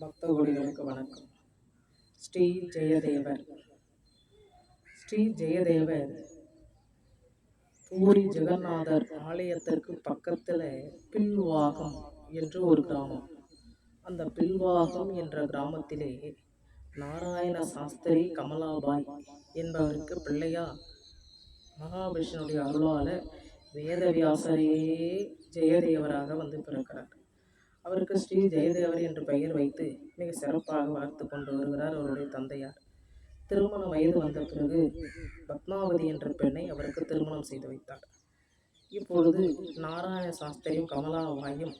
பக்தகோடிகளுக்கு வணக்கம். ஸ்ரீ ஜெயதேவர். ஸ்ரீ ஜெயதேவர் பூரி ஜெகநாதர் ஆலயத்திற்கு பக்கத்தில் பில்வாகம் என்று ஒரு கிராமம். அந்த பில்வாகம் என்ற கிராமத்திலே நாராயண சாஸ்திரி கமலாபாய் என்பவருக்கு பிள்ளையா மகாவிஷ்ணுடைய அருளால் வேதவியாசரையே ஜெயதேவராக வந்து பிறக்கிறார். அவருக்கு ஸ்ரீ ஜெயதேவர் என்று பெயர் வைத்து மிக சிறப்பாக வளர்த்து கொண்டு வருகிறார் அவருடைய தந்தையார். திருமண வயது வந்த பிறகு பத்மாவதி என்ற பெண்ணை அவருக்கு திருமணம் செய்து வைத்தார். இப்பொழுது நாராயண சாஸ்திரியும் கமலாவாயும்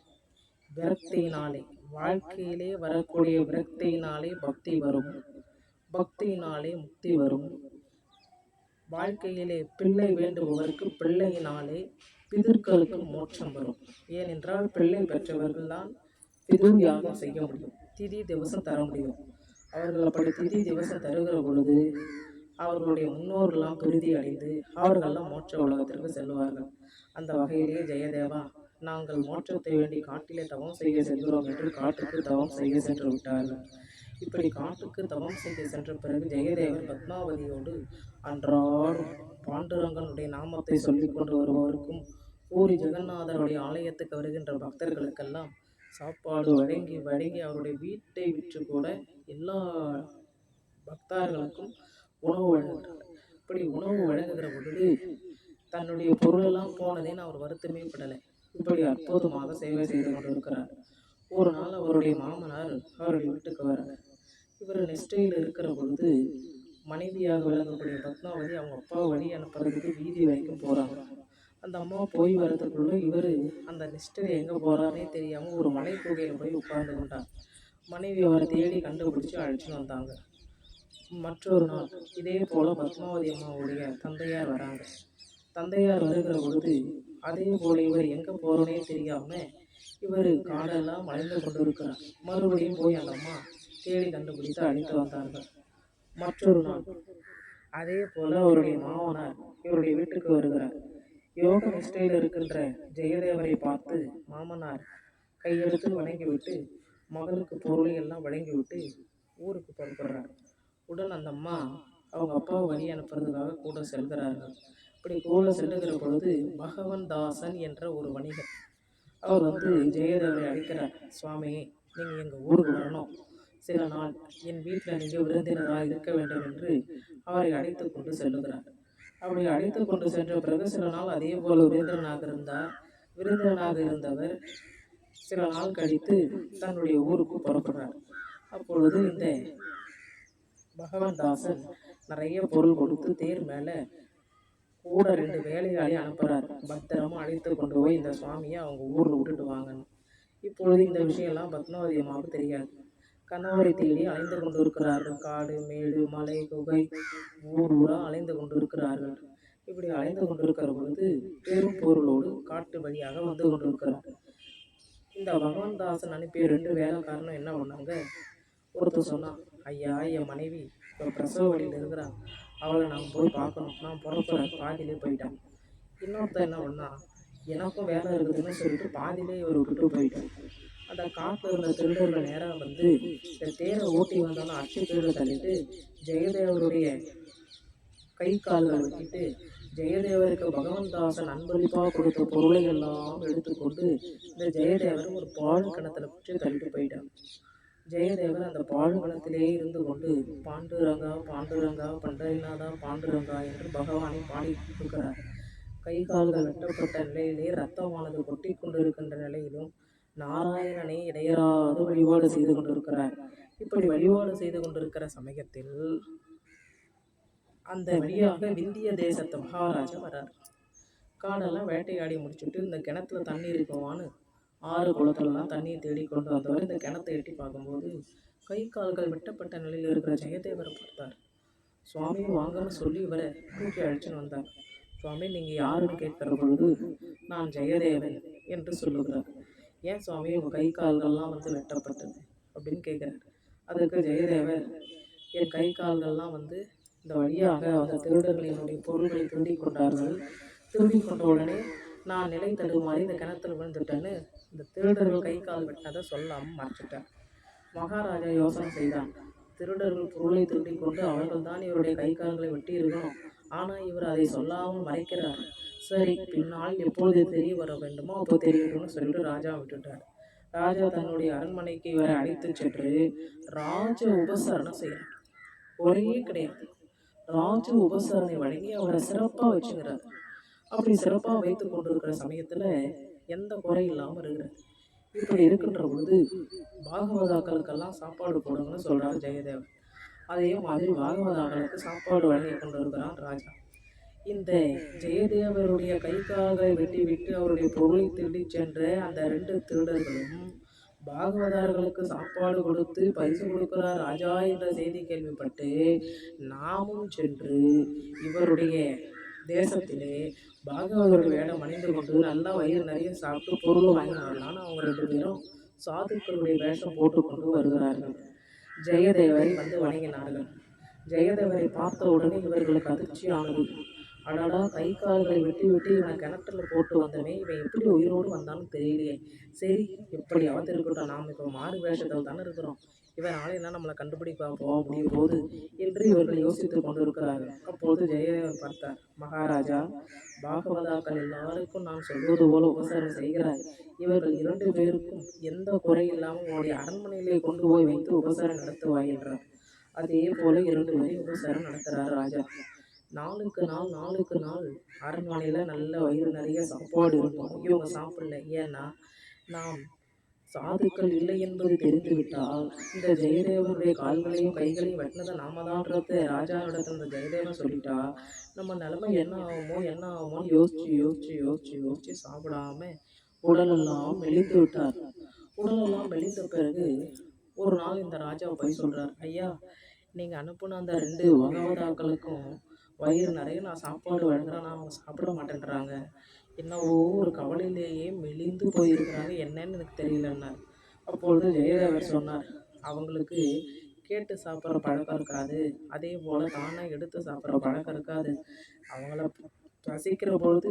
விரக்தியினாலே வாழ்க்கையிலே வரக்கூடிய விரக்தியினாலே பக்தி வரும். பக்தியினாலே முக்தி வரும். வாழ்க்கையிலே பிள்ளை வேண்டுபவருக்கு பிள்ளையினாலே பிதர்களுக்கு மோட்சம் வரும். ஏனென்றால் பிள்ளை பெற்றவர்கள் தான் பிதுர் யாகம் செய்ய முடியும். திதி திவசம் தர முடியும். அவர்கள் அப்படி திதி திவசம் தருகிற பொழுது அவர்களுடைய முன்னோர்கள்லாம் பிரிதி அடைந்து அவர்கள்லாம் மோட்ச உலகத்திற்கு செல்வார்கள் அந்த வகையிலே ஜெயதேவா நாங்கள் மோட்சத்தை வேண்டி காட்டிலே தவம் செய்ய செல்கிறோம் என்று காட்டுக்கு தவம் செய்ய சென்று விட்டார்கள். இப்படி காட்டுக்கு தவம் செய்ய சென்ற பிறகு ஜெயதேவன் பத்மாவதியோடு அன்றாடம் பாண்டுரங்கனுடைய நாமத்தை சொல்லிக் கொண்டு வருபவருக்கும் பூரி ஜெகநாதருடைய ஆலயத்துக்கு வருகின்ற பக்தர்களுக்கெல்லாம் சாப்பாடு வழங்கி வழங்கி அவருடைய வீட்டை விற்று கூட எல்லா பக்தர்களுக்கும் உணவு வழங்குகிறார். இப்படி உணவு வழங்குகிற பொழுது தன்னுடைய பொருளெல்லாம் போனதேன்னு அவர் வருத்தமே படலை. இப்படி அற்புதமாக சேவை செய்து கொண்டிருக்கிறார். ஒரு நாள் அவருடைய மாமனார் அவருடைய வீட்டுக்கு வரார் இவர் நிஷ்டையில் இருக்கிற பொழுது மனைவியாக விளங்கக்கூடிய பத்மாவதி அவங்க அப்பா வழி அனுப்புறதுக்கு வீதி வரைக்கும் போகிறாங்க அந்த அம்மா போய் வர்றதுக்குள்ளே இவர் அந்த நிஷ்டர் எங்கே போகிறாரே தெரியாமல் ஒரு மலை குகையில் போய் உட்கார்ந்து கொண்டார். மனைவி அவரை தேடி கண்டுபிடிச்சி அழைச்சின்னு வந்தாங்க. மற்றொரு நாள் இதே போல் பத்மாவதி அம்மாவுடைய தந்தையார் வராங்க. தந்தையார் வருகிற பொழுது அதே போல் இவர் எங்கே போகிறோனே தெரியாமல் இவர் காடெல்லாம் மலைந்து கொண்டு இருக்கிறார் மறுபடியும் போய் அந்த அம்மா தேடி கண்டுபிடித்து அழைத்து வந்தார்கள். மற்றொரு நாள். அதே போல் அவருடைய மாமனார் இவருடைய வீட்டுக்கு வருகிறார். யோக நிஷ்டையில் இருக்கின்ற ஜெயதேவரை பார்த்து மாமனார் கையெடுத்து வணங்கிவிட்டு மகளுக்கு பொருளை எல்லாம் வழங்கிவிட்டு ஊருக்கு புறப்படுறார். உடன் அந்த அம்மா அவங்க அப்பாவை வழி அனுப்புறதுக்காக கூட செல்கிறார்கள். இப்படி கூட செல்லுகிற பொழுது பகவன் தாசன் என்ற ஒரு வணிகர் அவர் வந்து ஜெயதேவரை அழைக்கிறார். சுவாமி நீங்கள் எங்கள் ஊருக்கு வரணும். சில நாள் என் வீட்டில் நீங்கள் விருந்தினராக இருக்க வேண்டும் என்று அவரை அழைத்து கொண்டு செல்லுகிறார். அப்படி அழைத்து கொண்டு சென்ற பிறகு சில நாள் அதே போல் விருந்தினராக இருந்தார். விருந்தினராக இருந்தவர் சில நாள் கழித்து தன்னுடைய ஊருக்கு புறப்படுறார். அப்பொழுது இந்த பகவான் தாசன் நிறைய பொருள் கொடுத்து தேர் மேலே கூட ரெண்டு வேலையாளி அனுப்புகிறார் பத்திரமா அழைத்து கொண்டு போய் இந்த சுவாமியை அவங்க ஊரில் விட்டுட்டு வாங்கணும் இப்பொழுது இந்த விஷயம்லாம் பத்மாவதி அம்மாவுக்கு தெரியாது. கணவரை தேடி அலைந்து கொண்டு இருக்கிறார்கள் காடு மேடு மலை குகை ஊர் ஊராக அலைந்து கொண்டு இருக்கிறார்கள் இப்படி அலைந்து கொண்டிருக்கிற பொழுது பெரும் பொருளோடு காட்டு வழியாக வந்து கொண்டிருக்கிறார். இந்த பகவான் தாசன் அனுப்பிய ரெண்டு வேலைக்காரனும் என்ன பண்ணாங்க ஒருத்தர் சொன்னான் ஐயா என் மனைவி இப்போ பிரசவ வழியில் இருக்கிறான் அவளை நான் போய் பார்க்கணும். நான் புறப்புறேன் பாதியிலே போயிட்டேன். இன்னொருத்தன் என்ன பண்ணா எனக்கும் வேலை இருக்குதுன்னு சொல்லிட்டு பாதியிலே இவர் விட்டு போயிட்டேன் அந்த காட்டில் இருந்த திருடர்கள் நேராக வந்து இந்த தேரை ஓட்டி வந்தாலும் அச்சு கீழே தள்ளிட்டு ஜெயதேவருடைய கை கால்களை வெட்டிட்டு ஜெயதேவருக்கு பகவான் தாசன் அன்பளிப்பாக கொடுத்த பொருளை எல்லாம் எடுத்துக்கொண்டு இந்த ஜெயதேவர் ஒரு பாழும் கிணத்துல பிடிச்சி தள்ளிட்டு போயிட்டான். ஜெயதேவர் அந்த பாழும் கிணத்திலே இருந்து கொண்டு பாண்டுரங்கா பாண்டுரங்கா பண்டரிநாதா பாண்டுரங்கா என்று பகவானை பாடி இருக்கிறார். கை கால்கள் வெட்டப்பட்ட நிலையிலே ரத்தமானது கொட்டி கொண்டிருக்கின்ற நிலையிலும் நாராயணனை இடையராது வழிபாடு செய்து கொண்டிருக்கிறார். இப்படி வழிபாடு செய்து கொண்டிருக்கிற சமயத்தில் அந்த வழியாக விந்திய தேசத்து மகாராஜா வர்றார் காடெல்லாம் வேட்டையாடி முடிச்சுட்டு இந்த கிணத்துல தண்ணி இருக்குவான்னு ஆறு குளத்துலலாம் தண்ணியை தேடி கொண்டு வந்தவர். இந்த கிணத்தை எட்டி பார்க்கும்போது கை கால்கள் வெட்டப்பட்ட நிலையில் இருக்கிற ஜெயதேவரை பார்த்தார். சுவாமி வாங்கன்னு சொல்லி இவரை தூக்கி அழைச்சின்னு வந்தார். சுவாமி நீங்கள் யாருன்னு கேட்கிற பொழுது நான் ஜெயதேவன் என்று சொல்லுகிறார். ஏன் சுவாமி உங்கள் கை கால்கள்லாம் வந்து வெட்டப்பட்டது அப்படின்னு கேட்குறாரு அதுக்கு ஜெயதேவர் என் கை கால்கள்லாம் வந்து இந்த வழியாக அந்த திருடர்கள் என்னுடைய பொருள்களை திருடி கொண்டார்கள். திருடி கொண்ட உடனே நான் நிலை தடுமாறி இந்த கிணத்துல விழுந்துட்டேன்னு இந்த திருடர்கள் கை கால் வெட்டினதை சொல்லாமல் மறைச்சிட்டேன். மகாராஜா யோசனை செய்தான். திருடர்கள் பொருளை திருடிக் கொண்டு அவர்கள் தான் இவருடைய கை கால்களை வெட்டி இருக்கணும் ஆனால் இவர் அதை சொல்லாமல் மறைக்கிறார். சரி பின்னால் எப்பொழுது தெரிய வர வேண்டுமோ அப்போ தெரியணும்னு சொல்லிட்டு ராஜா விட்டுட்டார். ராஜா தன்னுடைய அரண்மனைக்கு இவரை அழைத்து சென்று ராஜ உபசரணம் செய்கிறார். ஒரே கிடையாது. ராஜ உபசரணை வழங்கி அவரை சிறப்பாக வச்சுக்கிறார். அப்படி சிறப்பாக வைத்து கொண்டிருக்கிற சமயத்தில் எந்த குறை இல்லாமல் இருக்கிறார். இப்படி இருக்கின்ற பொழுது பாகவதாக்களுக்கெல்லாம் சாப்பாடு போடுங்கன்னு சொல்கிறார் ஜெயதேவன். அதே மாதிரி பாகவதாக்களுக்கு சாப்பாடு வழங்கி கொண்டு இருக்கிறான் ராஜா. இந்த ஜெயதேவருடைய கை கால்களை வெட்டி விட்டு அவருடைய பொருளை திருடி சென்ற அந்த ரெண்டு திருடர்களும் பாகவதார்களுக்கு சாப்பாடு கொடுத்து பரிசு கொடுக்கிறார் ராஜா என்ற செய்தி கேள்விப்பட்டு நாமும் சென்று இவருடைய தேசத்திலே பாகவதர்கள் வேடம் அணிந்து கொண்டு நல்லா வயிறு நிறைய சாப்பிட்டு பொருள் வாங்கி வரலான்னு அவங்க ரெண்டு பேரும் சாதுக்களுடைய வேஷம் போட்டுக்கொண்டு வருகிறார்கள். ஜெயதேவரை வந்து வணங்கினார்கள். ஜெயதேவரை பார்த்த உடனே இவர்களுக்கு அதிர்ச்சியானது அடாடா கை கால்களை வெட்டி விட்டு இவனை கிணற்றுல போட்டு வந்தவன். இவன் எப்படி உயிரோடு வந்தாலும் தெரியலையே. சரி எப்படியாவது இருக்கட்டும். நாம் இப்போ மாறு வேஷத்தில் தானே இருக்கிறோம். இவன் நாளைனா நம்மளை கண்டுபிடிக்க போக முடியும் போது என்று இவர்கள் யோசித்துக் கொண்டிருக்கிறார்கள். அப்பொழுது ஜெயதேவன் பார்த்தார் மகாராஜா பாகவதாக்கள் எல்லாருக்கும் நான் சொல்வது போல உபசாரம் செய்கிறார் இவர்கள் இரண்டு பேருக்கும் எந்த குறை இல்லாமல் உன்னுடைய அரண்மனையிலே கொண்டு போய் வைத்து உபசாரம் நடத்துவாய் என்றார். அதே போல இரண்டு பேரும் உபசாரம் நடத்துகிறார் ராஜா. நாளுக்கு நாள் நாளுக்கு நாள் அரண்மனையில் நல்ல வயிறு நிறைய சாப்பாடு இருக்கும். இவங்க சாப்பிடல. ஏன்னா நாம் சாதுக்கள் இல்லை என்பது தெரிந்துவிட்டால் இந்த ஜெயதேவனுடைய கால்களையும் கைகளையும் வெட்டினதை நாம தான்றத ராஜாவிடத்தில் இந்த ஜெயதேவன் சொல்லிட்டா நம்ம நிலைமை என்ன ஆகுமோ என்ன ஆகுமோன்னு யோசிச்சு யோசிச்சு யோசிச்சு யோசிச்சு சாப்பிடாம உடலெல்லாம் மெலிந்து விட்டார். உடலெல்லாம் மெலிந்த பிறகு ஒரு நாள் இந்த ராஜா போய் சொல்றார் ஐயா நீங்க அனுப்புன அந்த ரெண்டு பகவதாக்களுக்கும் வயிறு நிறைய நான் சாப்பாடு வழங்குறேன் நான் அவங்க சாப்பிட மாட்டேன்றாங்க. என்னவோ ஒரு கவலையிலேயே மெலிந்து போயிருக்கிறாங்க. என்னன்னு எனக்கு தெரியலன்னார். அப்பொழுது ஜெயதேவர் சொன்னார் அவங்களுக்கு கேட்டு சாப்பிட்ற பழக்கம் இருக்காது. அதே போல் தானாக எடுத்து சாப்பிட்ற பழக்கம் இருக்காது. அவங்கள பசிக்கிற பொழுது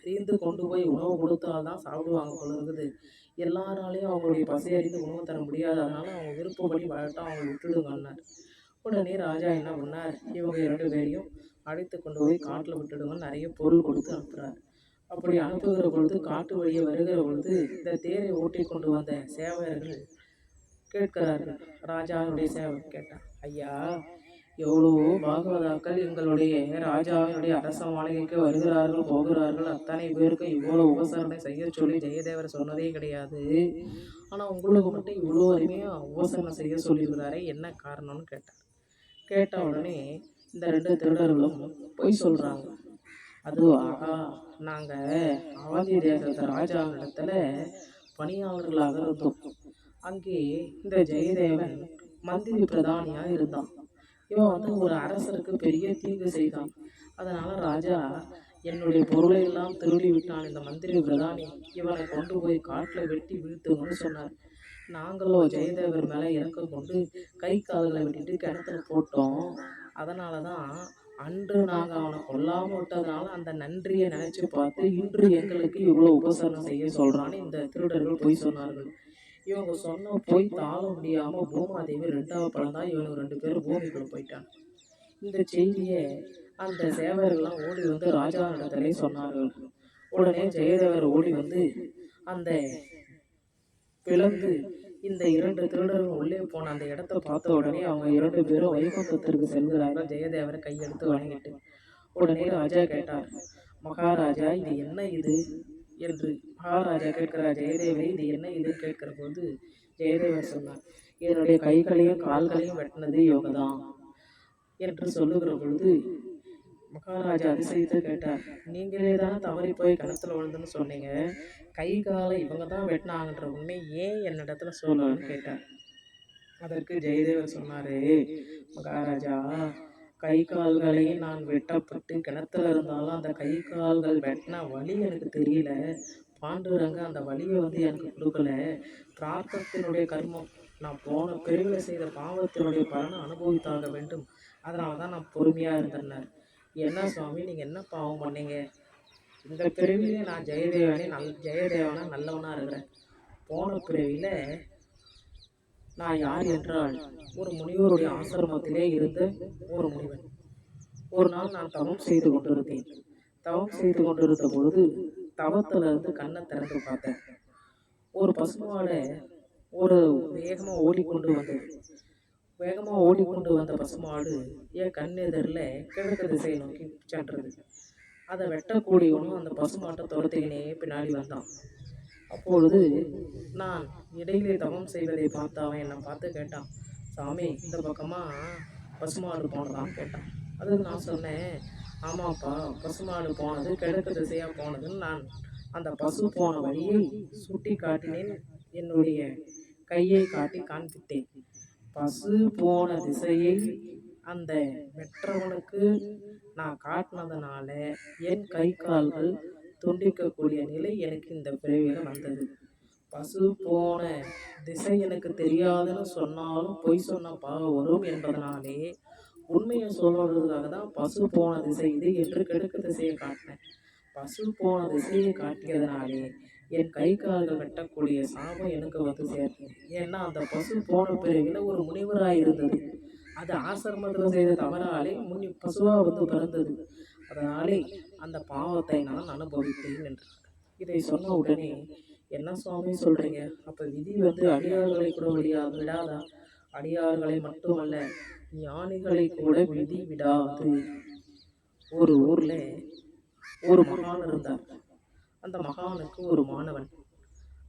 அறிந்து கொண்டு போய் உணவு கொடுத்தால்தான் சாப்பிடுவாங்க போல இருக்குது. எல்லாராலையும் அவங்களுடைய பசி அறிந்து உணவு தர முடியாது. அதனால அவங்க விருப்பப்படி வளர்த்தா அவங்க விட்டுடுங்கன்னார். உடனே ராஜா என்ன பண்ணார் இவங்க இரண்டு பேரையும் அழைத்து கொண்டு போய் காட்டில் விட்டுடுங்கன்னு நிறைய பொருள் கொடுத்து அனுப்புகிறார் அப்படி அனுப்புகிற பொழுது காட்டு வழியே வருகிற பொழுது இந்த தேரை ஓட்டி கொண்டு வந்த சேவகர்கள் கேட்கிறார்கள். ராஜாவுடைய சேவகர் கேட்டான் ஐயா எவ்வளோ பாகவதாக்கள் எங்களுடைய ராஜாவினுடைய அரச மாளிகைக்கு வருகிறார்கள் போகிறார்கள். அத்தனை பேருக்கு இவ்வளோ உபசரணை செய்ய சொல்லி ஜெயதேவர் சொன்னதே கிடையாது. ஆனால் உங்களுக்கு மட்டும் இவ்வளோ அருமையாக உபசரணை செய்ய சொல்லியிருக்கிறாரே என்ன காரணம்னு கேட்டார். கேட்ட உடனே இந்த ரெண்டு திருடர்களும் பொய் சொல்கிறாங்க அதுவும் ஆகா நாங்கள் அவந்தி தேசத்து ராஜாவிடத்தில் பணியாளர்களாக இருந்தோம். அங்கே இந்த ஜெயதேவன் மந்திரி பிரதானியாக இருந்தான். இவன் வந்து ஒரு அரசருக்கு பெரிய தீங்கு செய்தான். அதனால் ராஜா என்னுடைய பொருளை எல்லாம் திருடி விட்டான் இந்த மந்திரி பிரதானி. இவனை கொண்டு போய் காட்டில் வெட்டி வீழ்த்துங்கன்னு சொன்னார். நாங்களோ ஜெயதேவர் மேலே இறக்கம் கொண்டு கை காதலை வெட்டிட்டு கிணத்துல போட்டோம். அதனால தான் அன்று நாங்கள் அவனை கொல்லாமல் விட்டதுனால அந்த நன்றியை நினச்சி பார்த்து இன்று எங்களுக்கு இவ்வளோ உபசரணம் செய்ய சொல்கிறான்னு இந்த திருடர்கள் போய் சொன்னார்கள். இவங்க சொன்ன போய் தாழ முடியாமல் பூமாதேவி ரெண்டாவது படம் தான் இவனுக்கு ரெண்டு பேரும் பூமிக்குள்ள போயிட்டாங்க. இந்த செய்தியை அந்த சேவர்கள்லாம் ஓடி வந்து ராஜாவிடத்திலே சொன்னார்கள். உடனே ஜெயதேவர் ஓடி வந்து அந்த பிளந்து இந்த இரண்டு திருடர்கள் உள்ளே போன அந்த இடத்த பார்த்த உடனே அவங்க இரண்டு பேரும் வைகுந்தத்திற்கு செல்கிறார்கள். ஜெயதேவரை கையெடுத்து வணங்கிட்டு உடனே ராஜா கேட்டார். மகாராஜா இது என்ன இது? என்று மகாராஜா கேட்கிறார் ஜெயதேவரை இது என்ன இது? கேட்கிற போது ஜெயதேவர் சொன்னார் என்னுடைய கைகளையும் கால்களையும் வெட்டினது யோகதான் என்று சொல்லுகிற பொழுது மகாராஜா அதிசயத்தை கேட்டார் நீங்களே தானே தவறி போய் கிணத்துல விழுந்துன்னு சொன்னீங்க? கை காலை இவங்க தான் வெட்டினாங்கன்ற உண்மை ஏன் என்னிடத்துல சொல்லணும்னு கேட்டார் அதற்கு ஜெயதேவர் சொன்னாரு மகாராஜா கை கால்களையும் நான் வெட்டப்பட்டு கிணத்துல இருந்தாலும் அந்த கை கால்கள் வெட்டின வழி எனக்கு தெரியல. பாண்டுரங்க அந்த வழியை வந்து எனக்கு கொடுக்கல. பிரார்த்தத்தினுடைய கர்மம். நான் போன பிரிவில் செய்த பாவத்தினுடைய பலனை அனுபவித்தாக வேண்டும். அதனால தான் நான் பொறுமையாக இருந்தேன்னார். என்ன சுவாமி நீங்கள் என்ன பாவம் பண்ணீங்க? இந்த பிறவியிலே நான் ஜெயதேவனே நல் ஜெயதேவனா நல்லவனாக இருக்கிறேன். போன பிறவியில் நான் யார் என்றால் ஒரு முனிவருடைய ஆசிரமத்திலே இருந்த ஒரு முனிவன். ஒரு நாள் நான் தவம் செய்து கொண்டிருந்தேன். தவம் செய்து கொண்டிருந்த பொழுது தவத்துல இருந்து கண்ணை திறந்து பார்த்தேன். ஒரு பசுமாடை ஒரு வேகமாக ஓடிக்கொண்டு வந்தது வேகமாக ஓடிக்கொண்டு வந்த பசுமாடு என் கண் எதிரில் கிழக்கு திசையை நோக்கி சென்றது. அதை வெட்டக்கூடியவனும் அந்த பசுமாட்டை துரத்திக்கினே பின்னாடி வந்தான். அப்பொழுது நான் இடையிலே தவம் செய்வதை பார்த்து அவன் என்னை பார்த்து கேட்டான் சாமி இந்த பக்கமாக பசுமாடு போனதான் கேட்டான். அதுக்கு நான் சொன்னேன் ஆமாப்பா பசுமாடு போனது கிழக்கு திசையாக போனதுன்னு நான் அந்த பசு போன வழியை சுட்டி காட்டினேன். என்னுடைய கையை காட்டி காண்பித்தேன். பசு போன திசையை அந்த வெற்றவனுக்கு நான் காட்டினதுனால என் கை கால்கள் துண்டிக்கக்கூடிய நிலை எனக்கு இந்த பிறவியில் வந்தது. பசு போன திசை எனக்கு தெரியாதுன்னு சொன்னாலும் பொய் சொன்ன பாவம் வரும் என்பதனாலே உண்மையை சொல்வதற்காக தான் பசு போன திசை இது என்று கெடுக்கு திசையை காட்டினேன். பசு போன திசையை காட்டியதனாலே என் கை கால்கள் வெட்டக்கூடிய சாபம் எனக்கு வந்து சேர்ந்தது. ஏன்னா அந்த பசு போன பிறகுல ஒரு முனிவராக இருந்தது அது ஆசிரமத்தில் செய்த தவறாலே முனி பசுவாக வந்து பிறந்தது அதனாலே அந்த பாவத்தை நான் அனுபவித்தேன் என்றார் இதை சொன்ன உடனே என்ன சுவாமி சொல்றீங்க? அப்ப விதி வந்து அடியார்களை கூட விடியா விடாதா. அடியார்களை மட்டுமல்ல ஞானிகளை கூட விதி விடாது. ஒரு ஊர்ல ஒரு மகான் இருந்தார். அந்த மகானுக்கு ஒரு மாணவன்.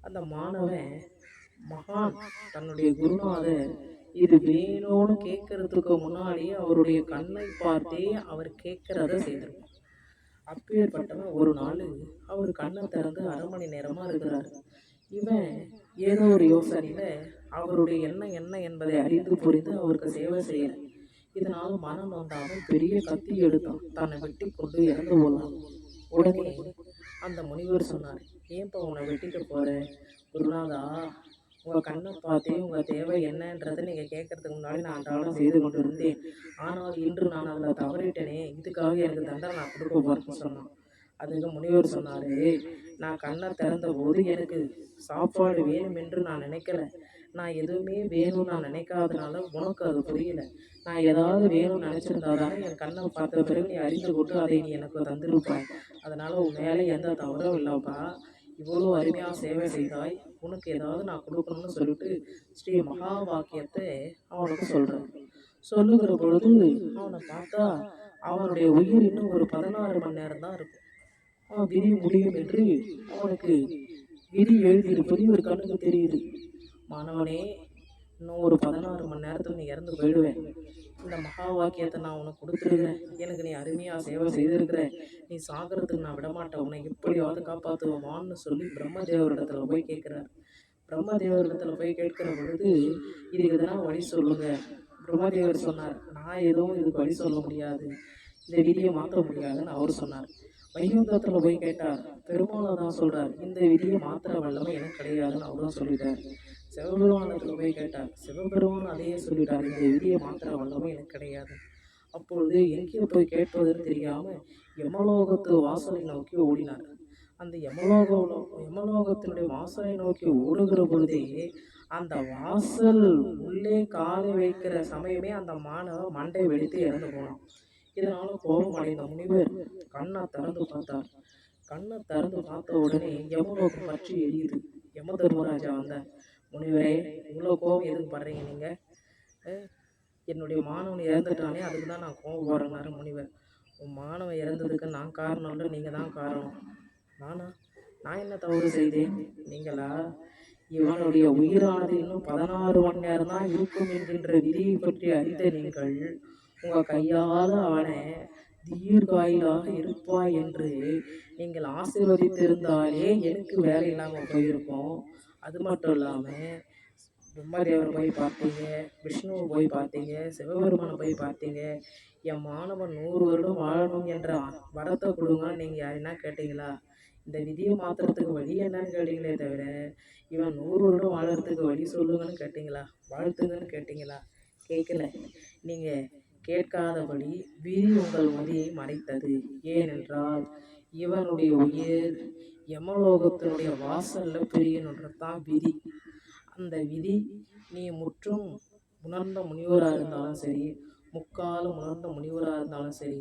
அந்த மாணவன் மகான் தன்னுடைய குருநாதர் இது வேணும்னு கேட்கறதுக்கு முன்னாடியே அவருடைய கண்ணை பார்த்தே அவர் கேட்கறத செய்திருக்கும் அப்பேற்பட்டவன் ஒரு நாள் அவர் கண்ணை திறந்து அரை மணி நேரமா இருக்கிறார். இவன் ஏதோ ஒரு யோசனையில அவருடைய எண்ணம் என்ன என்பதை அறிந்து புரிந்து அவருக்கு சேவை செய்யல. இதனால மனம் வந்தாலும் பெரிய கத்தி எடுத்தான். தன்னை வெட்டி கொண்டு இறந்து போலாம் உடனே அந்த முனிவர் சொன்னார் ஏன்ப்பா உன்னை வெட்டிக்க போற? குருநாதா உங்கள் கண்ணை பார்த்தே உங்கள் தேவை என்னன்றதை நீங்கள் கேட்கறதுக்கு முன்னாடி நான் அன்றாடம் செய்து கொண்டு இருந்தேன் ஆனால் இன்று நான் அதில் தவறிட்டேனே இதுக்காக எனக்கு தண்டனை நான் கொடுக்க போகிறேன்னு சொன்னான். அதுக்கு முனிவர் சொன்னார் நான் கண்ணை திறந்த போது எனக்கு சாப்பாடு வேணும் என்று நான் நினைக்கல. நான் எதுவுமே வேணும்னு நான் நினைக்காதனால உனக்கு அது புரியல. நான் ஏதாவது வேணும்னு நினச்சிருந்தாதானே என் கண்ணை பார்த்த பிறகு நீ அறிந்து கொண்டு அதை நீ எனக்கு தந்திருப்பாய். அதனால உன் மேலே எந்த தவறும் இல்லைப்பா. இவ்வளோ அருமையாக சேவை செய்தாய். உனக்கு ஏதாவது நான் கொடுக்கணும்னு சொல்லிட்டு ஸ்ரீ மகா வாக்கியத்தை அவனுக்கு சொல்கிறேன் சொல்லுகிற பொழுது அவனை பார்த்தா அவனுடைய உயிர் இன்னும் ஒரு பதினாறு மணி நேரம் தான் இருக்கும். அவன் விதி முடியும் என்று அவனுக்கு விதி எழுதியிருப்பது ஒரு கண்ணுக்கு தெரியுது. மாணவனே இன்னும் ஒரு பதினாறு மணி நேரத்தில் நீ இறந்து போயிடுவேன். இந்த மகா வாக்கியத்தை நான் உனக்கு கொடுத்துருக்கிறேன் எனக்கு நீ அருமையாக சேவை செய்திருக்கிற. நீ சாகிறதுக்கு நான் விடமாட்டேன். உன்னை எப்படியாவது காப்பாற்றுவான்னு சொல்லி பிரம்மதேவரிடத்துல போய் கேட்குறார். பிரம்மதேவரிடத்துல போய் கேட்கிற பொழுது இதுக்கு எதனா வழி சொல்லுங்க. பிரம்மதேவர் சொன்னார் நான் எதுவும் இதுக்கு வழி சொல்ல முடியாது. இந்த விதியை மாற்ற முடியாதுன்னு அவர் சொன்னார். வைகுந்தத்தில் போய் கேட்டார். பெருமாளை தான் சொல்கிறார் இந்த விதியை மாத்திர வல்லமை எனக்கு கிடையாதுன்னு அவரும் சொல்லிட்டார். சிவபெருமானுக்கு போய் கேட்டார். சிவபெருமான் அதையே சொல்லிட்டார். இந்த விதியை மாத்திர வல்லமே எனக்கு கிடையாது. அப்பொழுது எங்கே போய் கேட்பதுன்னு தெரியாம யமலோகத்து வாசலை நோக்கி ஓடினார். அந்த யமலோக யமலோகத்தினுடைய வாசலை நோக்கி ஓடுகிற பொழுதே அந்த வாசல் உள்ளே காலை வைக்கிற சமயமே அந்த மாணவன் மண்டை வெடித்து இறந்து போனான். இதனால கோபம் அடைந்த முனிவர் கண்ணை திறந்து பார்த்தார். கண்ணை திறந்து பார்த்த உடனே யமலோகம் பற்றி எரியுது. யம தர்மராஜா வந்தார். முனிவரே இவ்வளோ கோபம் எதுக்கு படுறீங்க நீங்கள் என்னுடைய மாணவன் இறந்துட்டானே அதுக்கு தான் நான் கோபம் போடுறேன்னாரு முனிவர். உன் மாணவன் இறந்ததுக்கு நான் காரணம் இல்லை நீங்கள் தான் காரணம். நானா? நான் என்ன தவறு செய்தேன்? நீங்களா? இவனுடைய உயிரானது இன்னும் பதினாறு மணி நேரம் தான் இருக்கும் என்கின்ற விதியை பற்றி அறிந்த நீங்கள் உங்கள் கையால் அவனை தீர்காயிலாக இருப்பாய் என்று நீங்கள் ஆசீர்வதித்திருந்தாலே எனக்கு வேலை இல்லாமல் போயிருக்கும். அது மட்டும் இல்லாமல் பிரம்மதேவரை போய் பார்த்தீங்க விஷ்ணுவை போய் பார்த்தீங்க சிவபெருமானை போய் பார்த்தீங்க. என் மாணவன் நூறு வருடம் வாழணும் என்ற வரத்தை கொடுங்கன்னு நீங்கள் யாருன்னா கேட்டீங்களா? இந்த விதியை மாத்துறதுக்கு வழி என்னன்னு கேட்டீங்களே தவிர இவன் நூறு வருடம் வாழறதுக்கு வழி சொல்லுங்கன்னு கேட்டீங்களா? வாழ்த்துங்கன்னு கேட்டீங்களா? கேட்கல நீங்கள் கேட்காதபடி விதி உங்கள் மதியை மறைத்தது. ஏனென்றால் இவனுடைய உயிர் யமலோகத்தினுடைய வாசல்ல பிரியணுன்றது தான் விதி. அந்த விதி நீ முற்றும் உணர்ந்த முனிவராக இருந்தாலும் சரி முக்காலும் உணர்ந்த முனிவராக இருந்தாலும் சரி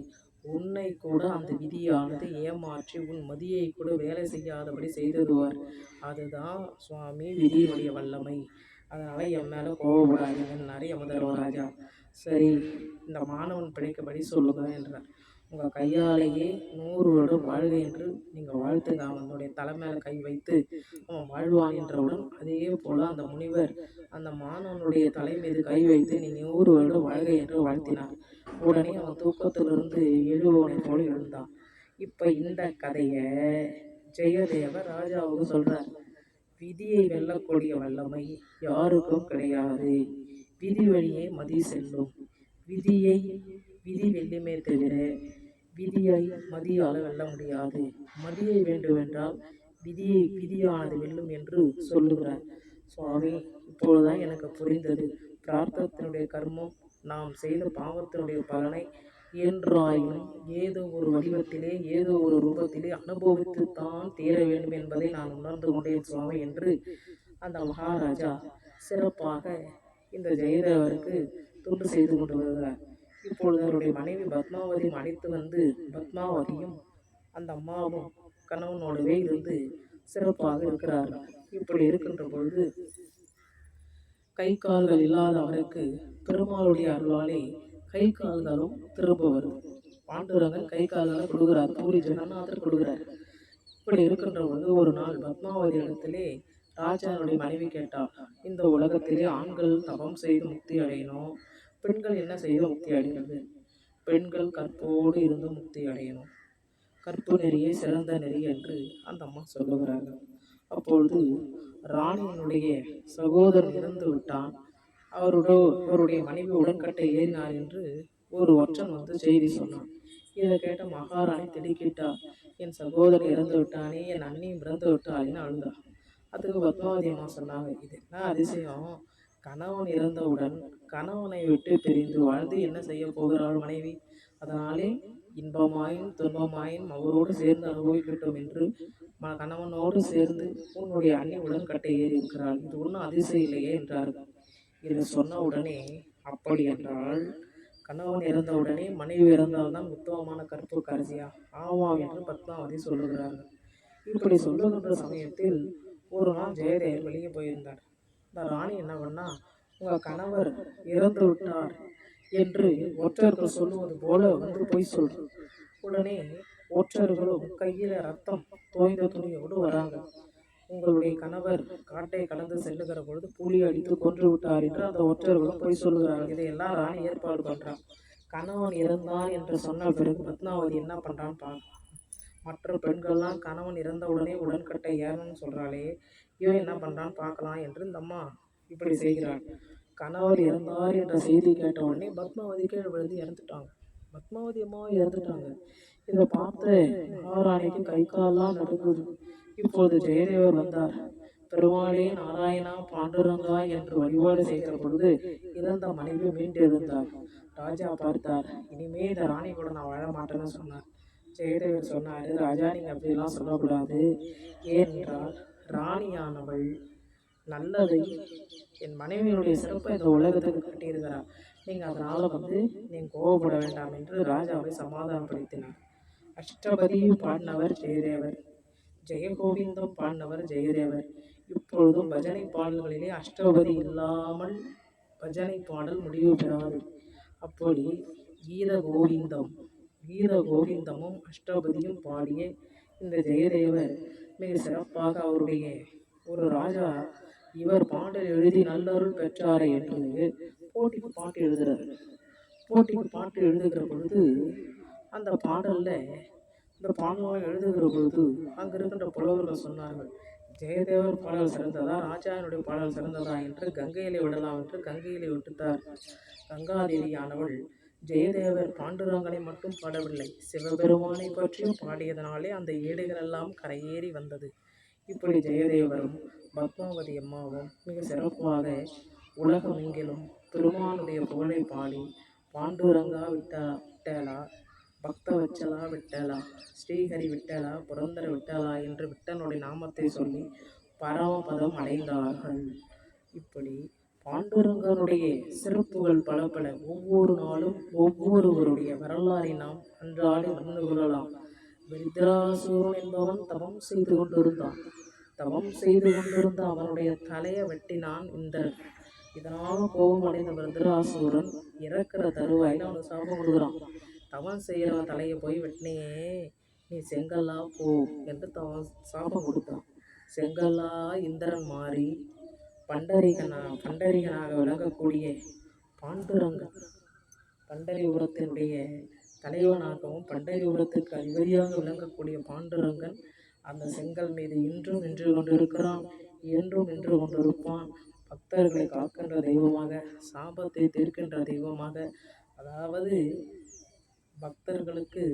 உன்னை கூட அந்த விதியானது ஏமாற்றி உன் மதியை கூட வேலை செய்யாதபடி செய்திருவார் அதுதான் சுவாமி விதியினுடைய வல்லமை. அதனால என் மேலே கோவப்படாதீங்கன்னாரு யமதர்மராஜா சரி இந்த மாணவன் பிழைக்கபடி சொல்லுங்க என்றார். உங்கள் கையாலேயே நூறு வருடம் வாழ்க என்று நீங்கள் வாழ்த்துங்க அவனுடைய தலை மேலே கை வைத்து அவன் வாழ்வான் என்றவுடன் அதே போல அந்த முனிவர் அந்த மாணவனுடைய தலை மீது கை வைத்து நீ நூறு வருடம் வாழ்க என்று வாழ்த்தினார் உடனே அவன் தூக்கத்திலிருந்து எழுபவனை போல எழுந்தான். இப்போ இந்த கதையை ஜெயதேவர் ராஜாவுக்கு சொல்றார். விதியை வெல்லக்கூடிய வல்லமை யாருக்கும் கிடையாது. விதி வழியே மதி செல்லும். விதியை விதி வெல்லுமே தவிர விதியை மதியால் வெல்ல முடியாது. மதியை வேண்டுமென்றால் விதியை விதியானது வெல்லும் என்று சொல்லுகிறார். சுவாமி இப்பொழுதுதான் எனக்கு புரிந்தது. பிரார்த்தத்தினுடைய கர்மம் நாம் செய்த பாவத்தினுடைய பலனை என்றாயினும் ஏதோ ஒரு வடிவத்திலே ஏதோ ஒரு ரூபத்திலே அனுபவித்துத்தான் தீர வேண்டும் என்பதை நான் உணர்ந்து கொண்டேன் சுவாமி என்று அந்த மகாராஜா சிறப்பாக இந்த ஜெயதேவருக்கு தொண்டு செய்து கொண்டு வருகிறார். இப்பொழுது அவருடைய மனைவி பத்மாவதி அழைத்து வந்து பத்மாவதியும் அந்த அம்மாவும் கணவனோடவே இருந்து சிறப்பாக இருக்கிறார்கள். இப்படி இருக்கின்ற பொழுது கை கால்கள் இல்லாத அவருக்கு பெருமாளுடைய அருளாலே கை கால்களும் திரும்ப வரும் பாண்டுரகன் கை கால்களை கொடுக்கிறார். பூரி ஜெகநாதர் கொடுக்கிறார். இப்படி இருக்கின்ற பொழுது ஒரு நாள் பத்மாவதி இடத்திலே ராஜாவுடைய மனைவி கேட்டார் இந்த உலகத்திலே ஆண்கள் தவம் செய்து முக்தி அடையணும். பெண்கள் என்ன செய்து முக்தி அடைகிறது. பெண்கள் கற்போடு இருந்து முக்தி அடையணும். கற்பு நெறியே சிறந்த நெறி என்று அந்த அம்மா சொல்லுகிறார்கள் அப்பொழுது ராணியினுடைய சகோதரன் இறந்து விட்டான். அவரோட அவருடைய மனைவி உடன்கட்டை ஏறினார் என்று ஒரு ஒற்றன் வந்து செய்தி சொன்னான். இதை கேட்ட மகாராணி திடுக்கிட்டா என் சகோதரன் இறந்து விட்டானே என் அண்ணியும் இறந்து விட்டாள்னு அழுந்தா அதுக்கு பத்மாவதி அம்மா சொன்னாங்க. இது என்ன அதிசயம்? கணவன் இறந்தவுடன் கணவனை விட்டு பிரிந்து வாழ்ந்து என்ன செய்ய போகிறாள் மனைவி? அதனாலே இன்பமாயும் துன்பமாயும் அவரோடு சேர்ந்து அனுபவிக்கட்டும் என்று ம- கணவனோடு சேர்ந்து உன்னுடைய அண்ணி உடன்கட்டை ஏறி இருக்கிறாள் இது ஒன்றும் அதிசயம் இல்லையே என்றார்கள் இதை சொன்ன உடனே அப்படி என்றால் கணவன் இறந்த உடனே மனைவி இறந்தால்தான் உத்தமமான கற்பு கரசியா ஆமாம் என்று பத்மாவதி சொல்லுகிறார்கள். இப்படி சொல்லுகின்ற சமயத்தில் ஒரு நாள் ஜெயதேவர் வெளியே போயிருந்தார். இந்த ராணி என்ன பண்ணா உங்க கணவர் இறந்து விட்டார் என்று ஒற்றர்கள் சொல்லுவது போல வந்து பொய் சொல்றது. உடனே ஒற்றர்களும் கையில ரத்தம் தோய்ந்த துணியோடு வராங்க. உங்களுடைய கணவர் காட்டை கடந்து செல்லுகிற பொழுது புலி அடித்து கொன்று விட்டார் என்று அந்த ஒற்றர்களும் பொய் சொல்லுகிறார்கள். இதையெல்லாம் ராணி ஏற்பாடு பண்றான். கணவன் இறந்தான் என்று சொன்ன பிறகு பத்மாவதி என்ன பண்றான்னு பார்க்கலாம் மற்ற பெண்கள்லாம் கணவன் இறந்தவுடனே உடன்கட்டை ஏறணும்னு சொல்றாளே. இவன் என்ன பண்றான்னு பார்க்கலாம் என்று இந்த அம்மா இப்படி செய்கிறாள். கணவர் இறந்தார் என்ற செய்தி கேட்ட உடனே பத்மாவதி கீழே விழுந்து இறந்துட்டாங்க. பத்மாவதி அம்மாவும் இறந்துட்டாங்க. இதை பார்த்து மகாராணிக்கு கை காலெல்லாம் நடுங்குது. இப்போது ஜெயதேவர் வந்தார். பெருமாளே நாராயணா பாண்டுரங்கா என்று வழிபாடு செய்கிற பொழுது இறந்த மனைவி மீண்டு எழுந்தார் ராஜா பார்த்தார் இனிமே இந்த ராணி கூட நான் வாழ மாட்டேன்னு சொன்னார். ஜெயதேவர் சொன்னார் ராஜா நீங்கள் அப்படிலாம் சொல்லக்கூடாது. ஏனென்றால் ராணியானவள் நல்லதை. என் மனைவியினுடைய சிறப்பை இந்த உலகத்துக்கு கட்டியிருக்கிறார். நீங்கள் அதனால் வந்து நீங்கள் கோவப்பட வேண்டாம் என்று ராஜாவை சமாதானப்படுத்தினார். அஷ்டபதியும் பாடினவர் ஜெயதேவர். ஜெயகோவிந்தம் பாடினவர் ஜெயதேவர். இப்பொழுதும் பஜனை பாடல்களிலே அஷ்டபதி இல்லாமல் பஜனை பாடல் முடிவு பெறாது. அப்படி கீத கோவிந்தம் கீத கோவிந்தமும் அஷ்டபதியும் பாடிய இந்த ஜெயதேவர் மிக சிறப்பாக அவருடைய ஒரு ராஜா இவர் பாடல் எழுதி நல்லருள் பெற்றாரே என்று போட்டிக்கு பாட்டு எழுதுறாரு. போட்டிக்கு பாட்டு எழுதுகிற பொழுது அந்த பாடலில் இந்த பாடலை எழுதுகிற பொழுது அங்கே இருக்கின்ற புலவர்கள் சொன்னார்கள் ஜெயதேவர் பாடல் சிறந்ததா? ராஜாவினுடைய பாடல் சிறந்ததா? என்று கங்கையிலே விடலாம் என்று கங்கையிலே விட்டுத்தார் கங்காதேவியானவள் ஜெயதேவர் பாண்டுரங்கனை மட்டும் பாடவில்லை. சிவபெருமானை பற்றியும் பாடியதனாலே அந்த ஏடுகள் எல்லாம் கரையேறி வந்தது. இப்படி ஜெயதேவரும் பத்மாவதி அம்மாவும் மிக சிறப்பாக உலகமெங்கிலும் பெருமானுடைய புகழை பாடி பாண்டுரங்கா விட்டா விட்டலா பக்தவச்சலா விட்டலா ஸ்ரீஹரி விட்டலா புரந்தர விட்டலா என்று விட்டனுடைய நாமத்தை சொல்லி பரமபதம் அடைந்தார்கள். இப்படி பாண்டுரங்கனுடைய சிறப்புகள் பல பல. ஒவ்வொரு நாளும் ஒவ்வொருவருடைய வரலாறை நாம் அன்றாடம் அறிந்து கொள்ளலாம். விருத்ராசூரன் என்பவன் தவம் செய்து கொண்டிருந்தான். தவம் செய்து கொண்டிருந்த அவனுடைய தலையை வெட்டினான் இந்திரன். இதனால் கோபம் அடைந்த விருத்ராசூரன் இறக்குற தருவாயில் அவனுக்கு சாபம் கொடுக்குறான். தவம் செய்கிறவன் தலையை போய் வெட்டினியே நீ செங்கல்லா போ என்று தவம் சாபம் கொடுத்தான். செங்கல்லா இந்திரன் மாறி பண்டரிகனா பண்டரிகனாக விளங்கக்கூடிய பாண்டுரங்கன் பண்டரிபுரத்தினுடைய தலைவனாகவும் பண்டரிபுரத்துக்கு அதிபதியாக விளங்கக்கூடிய பாண்டுரங்கன் அந்த செங்கல் மீது இன்றும் நின்று கொண்டிருக்கிறான் என்றும் நின்று கொண்டிருப்பான். பக்தர்களை காக்கின்ற தெய்வமாக சாபத்தை தீர்க்கின்ற தெய்வமாக அதாவது பக்தர்களுக்கு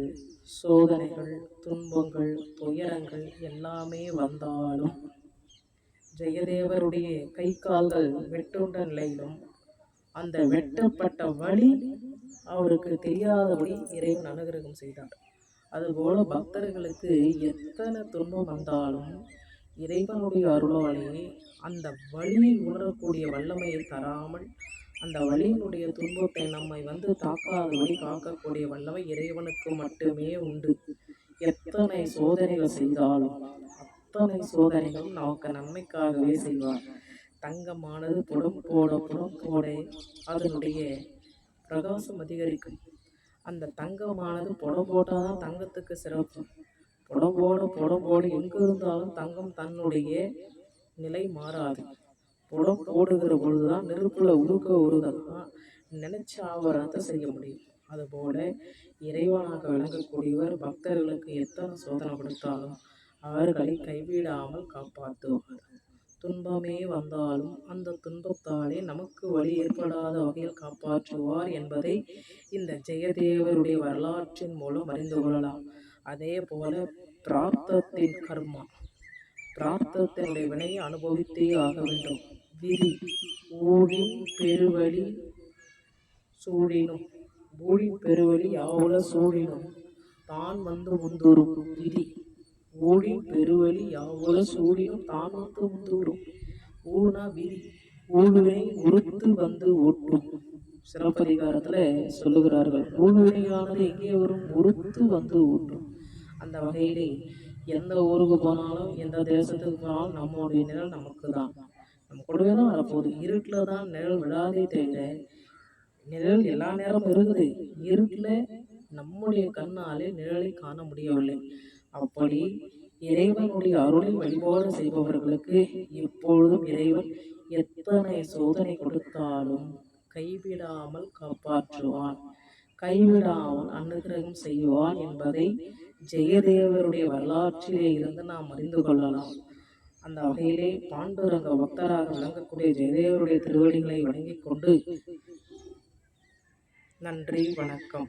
சோதனைகள் துன்பங்கள் துயரங்கள் எல்லாமே வந்தாலும் ஜெயதேவருடைய கை கால்கள் வெட்டுண்ட நிலையிலும் அந்த வெட்டப்பட்ட வழி அவருக்கு தெரியாதபடி இறைவன் அனுகிரகம் செய்தார். அதுபோல பக்தர்களுக்கு எத்தனை துன்பம் வந்தாலும் இறைவனுடைய அருளாலே அந்த வழி உணரக்கூடிய வல்லமையை தராமல் அந்த வழியினுடைய துன்பத்தை நம்மை வந்து தாக்காதபடி காக்கக்கூடிய வல்லமை இறைவனுக்கு மட்டுமே உண்டு. எத்தனை சோதனைகள் செய்தாலும் அத்தனை சோதனைகளும் நமக்கு நன்மைக்காகவே செய்வார். தங்கமானது புடம் போட புடம் போட அதனுடைய பிரகாசம் அதிகரிக்கும். அந்த தங்கமானது புடம் போட்டால் தான் தங்கத்துக்கு சிறப்பு. புடம் போட புடம் போட எங்கே இருந்தாலும் தங்கம் தன்னுடைய நிலை மாறாது. புடம் போடுகிற பொழுதுதான் நெருப்புல உருக்க உருகலாம் நினைச்ச ஆவரத்தை செய்ய முடியும். அதுபோல இறைவனாக விளங்கக்கூடியவர் பக்தர்களுக்கு எத்தனை சோதனை கொடுத்தாலும் அவர்களை கைவிடாமல் காப்பாற்றுவார். துன்பமே வந்தாலும் அந்த துன்பத்தாலே நமக்கு வழி ஏற்படாத வகையில் காப்பாற்றுவார் என்பதை இந்த ஜெயதேவருடைய வரலாற்றின் மூலம் அறிந்து கொள்ளலாம். அதே போல பிரார்த்தத்தின் கர்மா. பிரார்த்தத்தினுடைய வினையை அனுபவித்தே ஆக வேண்டும். விதி. ஊழின் பெருவழி சூழினும். ஊழின் பெருவழி யாவுல சூழினும். தான் வந்து முந்தூரும் விதி. ஓடி பெருவழி யாவுல சூடியும் தான் வந்து முந்தூரும் ஊனா விதி ஊழுவினை உறுத்து வந்து ஓட்டும் சிறப்பதிகாரத்துல சொல்லுகிறார்கள் ஊழ்வினையானது எங்கே வரும்? உறுத்து வந்து ஊட்டும் அந்த வகையிலே எந்த ஊருக்கு போனாலும் எந்த தேசத்துக்கு போனாலும் நம்மளுடைய நிழல் நமக்கு தான் நம்ம கூடவே தான் வரப்போகுது. இருட்டில் தான் நிழல் விழாதே தவிர நிழல் எல்லா நேரமும் இருக்குது. இருட்டில் நம்முடைய கண்ணாலே நிழலை காண முடியவில்லை. அப்படி இறைவனுடைய அருளை வழிபாடு செய்பவர்களுக்கு எப்பொழுதும் இறைவன் எத்தனை சோதனை கொடுத்தாலும் கைவிடாமல் காப்பாற்றுவான். கைவிடாமல் அனுகிரகம் செய்வான் என்பதை ஜெயதேவருடைய வரலாற்றிலே இருந்து நாம் அறிந்து கொள்ளலாம். அந்த வகையிலே பாண்டுரங்க பக்தராக விளங்கக்கூடிய ஜெயதேவருடைய திருவடிகளை வணங்கிக் கொண்டு நன்றி வணக்கம்.